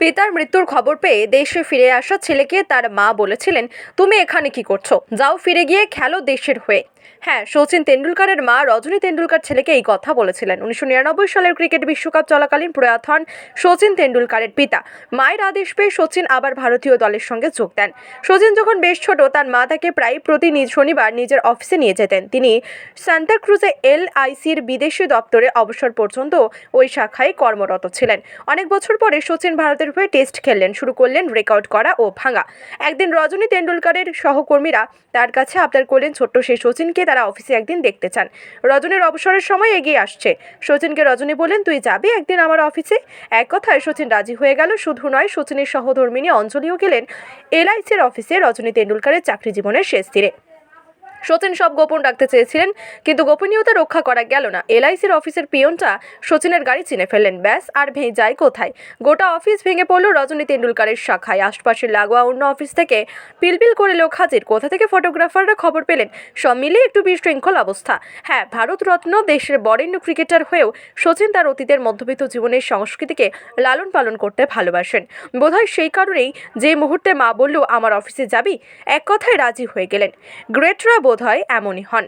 পিতার মৃত্যুর খবর পেয়ে দেশে ফিরে আসা ছেলেকে তার মা বলেছিলেন, তুমি এখানে কি করছ? যাও ফিরে গিয়ে খেলো দেশের হয়ে। হ্যাঁ সচিন তেন্ডুলকারের মা রজনী তেন্ডুলকার ছেলেকে এই কথা বলেছিলেন। উনিশশো নিরানব্বই সালের ক্রিকেট বিশ্বকাপ চলাকালীন প্রয়াত হন সচিন তেন্ডুলকারের পিতা। মায়ের আদেশ পেয়ে সচিন আবার ভারতীয় দলের সঙ্গে যোগ দেন। সচিন যখন বেশ ছোট, তার মা তাকে প্রায় প্রতি নিজ শনিবার নিজের অফিসে নিয়ে যেতেন। তিনি সান্তাক্রুজে এল আইসির বিদেশি দপ্তরে অবসর পর্যন্ত ওই শাখায় কর্মরত ছিলেন। অনেক বছর পরে শচীন সচিন ভারতের হয়ে টেস্ট খেললেন, শুরু করলেন রেকর্ড করা ও ভাঙা। একদিন রজনী তেন্ডুলকারের সহকর্মীরা তার কাছে আবদার করলেন, ছোট্ট সেই সচিনকে তারা অফিসে একদিন দেখতে চান। রজনীর অবসরের সময় এগিয়ে আসছে। সচিনকে রজনী বললেন, তুই যাবি একদিন আমার অফিসে এক কথায় সচিন রাজি হয়ে গেল। শুধু নয়, সচিনের সহধর্মিনী অঞ্জলিও গেলেন এলআইসির অফিসে রজনী তেন্ডুলকারের চাকরি জীবনের শেষ তীরে সচিন সব গোপন রাখতে চেয়েছিলেন, কিন্তু গোপনীয়তা রক্ষা করা গেল না। এলআইসির অফিসের পিয়নটা সচিনের গাড়ি চিনে ফেললেন, ব্যাস, আর ভেঙে যায় কোথায়? গোটা অফিস ভেঙে পড়ল রজনী তেন্ডুলকারের শাখায়। আশপাশের লাগোয়া অন্য অফিস থেকে পিলপিল করে লোক হাজির। কোথা থেকে ফটোগ্রাফাররা খবর পেলেন? সব মিলিয়ে একটু বিশৃঙ্খল অবস্থা। হ্যাঁ ভারতরত্ন দেশের বরেণ্য ক্রিকেটার হয়েও সচিন তার অতীতের মধ্যবিত্ত জীবনের সংস্কৃতিকে লালন পালন করতে ভালোবাসেন। বোধহয় সেই কারণেই যে মুহূর্তে মা বলল, আমার অফিসে যাবি? এক কথায় রাজি হয়ে গেলেন। গ্রেটরা বোধহয় এমনই হন।